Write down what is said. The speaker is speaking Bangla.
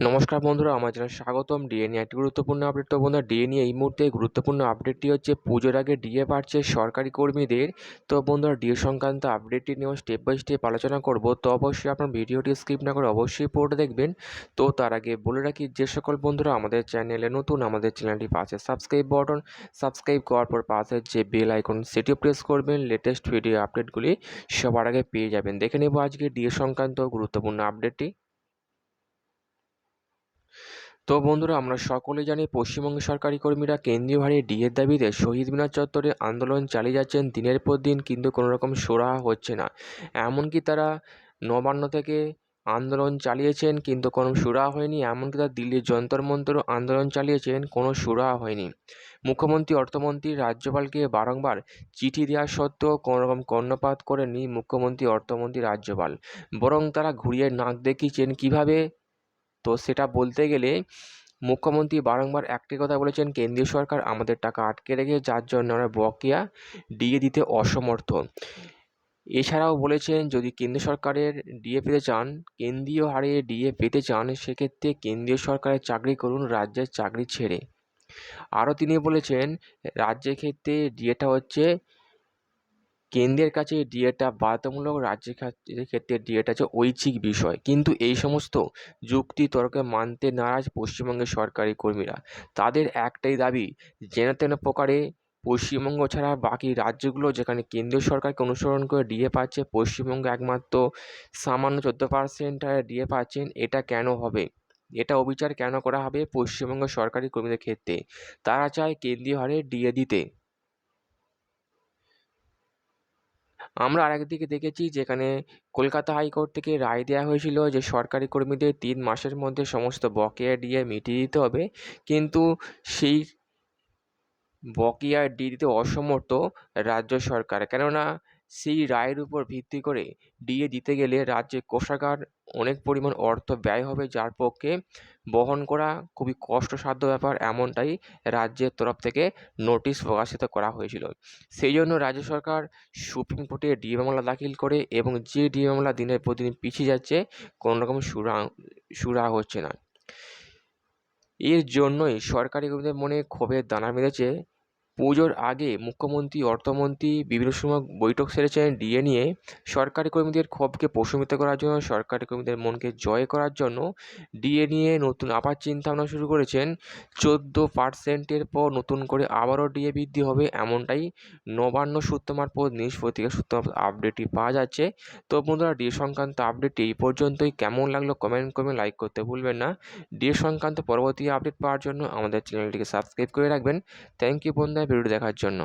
নমস্কার বন্ধুরা, আমার চ্যানেল স্বাগতম। ডিএ নিয়ে একটি গুরুত্বপূর্ণ আপডেট তো বন্ধুরা ডিএ নিয়ে এই মুহূর্তে গুরুত্বপূর্ণ আপডেটটি হচ্ছে পুজোর আগে ডিএ বাড়ছে সরকারি কর্মীদের। তো বন্ধুরা ডিএ সংক্রান্ত আপডেটটি নিয়েও স্টেপ বাই স্টেপ আলোচনা করব। তো অবশ্যই আপনার ভিডিওটি স্কিপ না করে অবশ্যই পড়ে দেখবেন। তো তার আগে বলে রাখি, যে সকল বন্ধুরা আমাদের চ্যানেলে নতুন, আমাদের চ্যানেলটি পাশে সাবস্ক্রাইব বটন সাবস্ক্রাইব করার পর পাশে যে বেল আইকন সেটিও প্রেস করবেন। লেটেস্ট ভিডিও আপডেটগুলি সবার আগে পেয়ে যাবেন। দেখে নেব আজকে ডিএ সংক্রান্ত গুরুত্বপূর্ণ আপডেটটি তো বন্ধুরা, আমরা সকলে জানি পশ্চিমবঙ্গের সরকারি কর্মীরা কেন্দ্রীয় হারে ডিএর দাবিতে শহীদ মিনার চত্বরে আন্দোলন চালিয়ে যাচ্ছেন দিনের পর দিন, কিন্তু কোনো রকম সুরাহা হচ্ছে না। এমনকি তারা নবান্ন থেকে আন্দোলন চালিয়েছেন, কিন্তু কোনো সুরাহা হয়নি। এমনকি তারা দিল্লির যন্তর মন্তর আন্দোলন চালিয়েছেন, কোনো সুরাহা হয়নি। মুখ্যমন্ত্রী, অর্থমন্ত্রী রাজ্যপালকে বারংবার চিঠি দেওয়া সত্ত্বেও কোনো রকম কর্ণপাত করেনি মুখ্যমন্ত্রী, অর্থমন্ত্রী, রাজ্যপাল। বরং তারা ঘুরিয়ে নাক দেখিয়েছেন কীভাবে তো সেটা বলতে গেলে মুখ্যমন্ত্রী বারংবার একটি কথা বলেছেন, কেন্দ্রীয় সরকার আমাদের টাকা আটকে রেখে, যার জন্য আমরা বকেয়া ডিএ দিতে অসমর্থ। এছাড়াও বলেছেন, যদি কেন্দ্র সরকারের ডিএ পেতে চান, কেন্দ্রীয় হারে ডিএ পেতে চান, সেক্ষেত্রে কেন্দ্রীয় সরকারের চাকরি করুন, রাজ্যের চাকরি ছেড়ে। আরও তিনি বলেছেন, রাজ্যের ক্ষেত্রে ডিএটা হচ্ছে কেন্দ্রের কাছে ডিএটা বাধ্যতামূলক রাজ্যের ক্ষেত্রে ডিএটা হচ্ছে ঐচ্ছিক বিষয়। কিন্তু এই সমস্ত যুক্তি তর্কে মানতে নারাজ পশ্চিমবঙ্গের সরকারি কর্মীরা। তাদের একটাই দাবি, যেন তেন প্রকারে পশ্চিমবঙ্গ ছাড়া বাকি রাজ্যগুলো যেখানে কেন্দ্রীয় সরকারকে অনুসরণ করে ডিএ পাচ্ছে, পশ্চিমবঙ্গ একমাত্র সামান্য চোদ্দ পার্সেন্ট ডিএ পাচ্ছেন, এটা কেন হবে? এটা অবিচার কেন করা হবে পশ্চিমবঙ্গ সরকারি কর্মীদের ক্ষেত্রে? তারা চায় কেন্দ্রীয় হারে ডিএ দিতে। আমরা আরেকদিকে দেখেছি যেখানে কলকাতা হাইকোর্ট থেকে রায় দেওয়া হয়েছিল যে সরকারি কর্মীদের তিন মাসের মধ্যে সমস্ত বকেয়া ডিএ মিটিয়ে দিতে হবে। কিন্তু সেই বকেয়া ডি দিতে অসমর্থ রাজ্য সরকার। কেননা সেই রায়ের উপর ভিত্তি করে ডিএ দিতে গেলে রাজ্যে কোষাগার অনেক পরিমাণ অর্থ ব্যয় হবে, যার পক্ষে বহন করা খুবই কষ্টসাধ্য ব্যাপার এমনটাই রাজ্যের তরফ থেকে নোটিশ প্রকাশিত করা হয়েছিল। সেই জন্য রাজ্য সরকার সুপ্রিম কোর্টে ডিএ মামলা দাখিল করে এবং যে ডিএ মামলা দিনের প্রতিদিন পিছিয়ে যাচ্ছে, কোনো রকম সুরা সুরা হচ্ছে না। এর জন্যই সরকারি কর্মীদের মনে ক্ষোভের দানা বেঁধেছে পুজোর আগে মুখ্যমন্ত্রী, অর্থমন্ত্রী বিভিন্ন সময় বৈঠক সেরেছেন ডিএ নিয়ে। সরকারি কর্মীদের ক্ষোভকে প্রশমিত করার জন্য, সরকারি কর্মীদের মনকে জয় করার জন্য ডিএ নিয়ে নতুন আবার চিন্তাভাবনা শুরু করেছেন। চোদ্দ পার্সেন্টের পর নতুন করে আবারও ডিএ বৃদ্ধি হবে এমনটাই নবান্ন সূত্র মারফত নিউজ পত্রিকা সূত্র আপডেটটি পাওয়া যাচ্ছে। তো বন্ধুরা, ডিএ সংক্রান্ত আপডেটটি এই পর্যন্তই। কেমন লাগল কমেন্ট করে লাইক করতে ভুলবেন না। ডিএ সংক্রান্ত পরবর্তী আপডেট পাওয়ার জন্য আমাদের চ্যানেলটিকে সাবস্ক্রাইব করে রাখবেন। থ্যাংক ইউ বন্ধুরা ভিডিওটি দেখার জন্য।